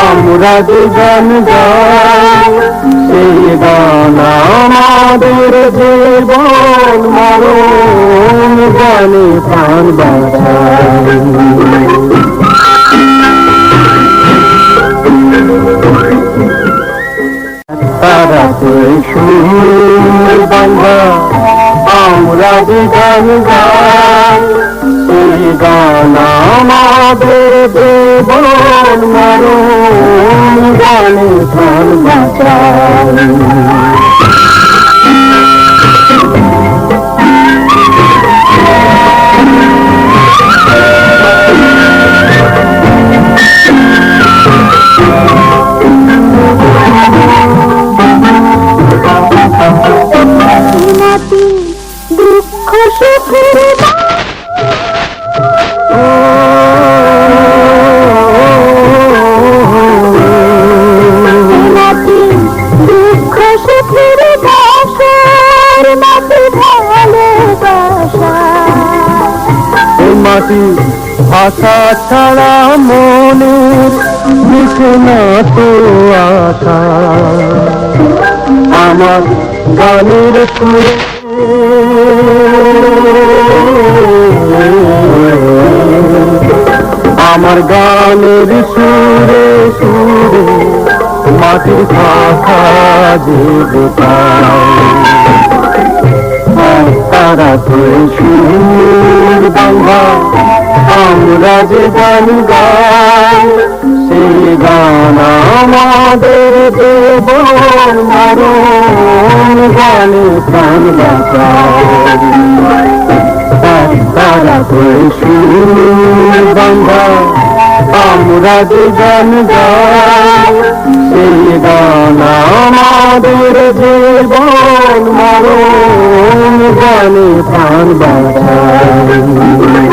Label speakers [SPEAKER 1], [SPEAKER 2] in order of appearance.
[SPEAKER 1] আমরা যে গান গাই সেই গান আমাদের জীবন মরণ গানে প্রাণ বাংলা আমরা গান সেই গান আমাদের জীবন মরণ গানে প্রাণ
[SPEAKER 2] সুখের বাসর মাটি ভালোবাসা
[SPEAKER 1] মাটি ভাষা ছাড়া মনের মিশে না তো আশা। আমার গানের সুরে। আমার গানের সুরে সুরে। মাটির ভাষা যে তারা তুই সুর বাংলা আমরা যে গান গাই সেই গান আমাদের মরণ গানে প্রাণ বাঁচায়। তারা তুই সুর বাংলা আমরা দুজন সেই গান আমাদের জীবন মরণ গানে প্রাণ বাঁচায়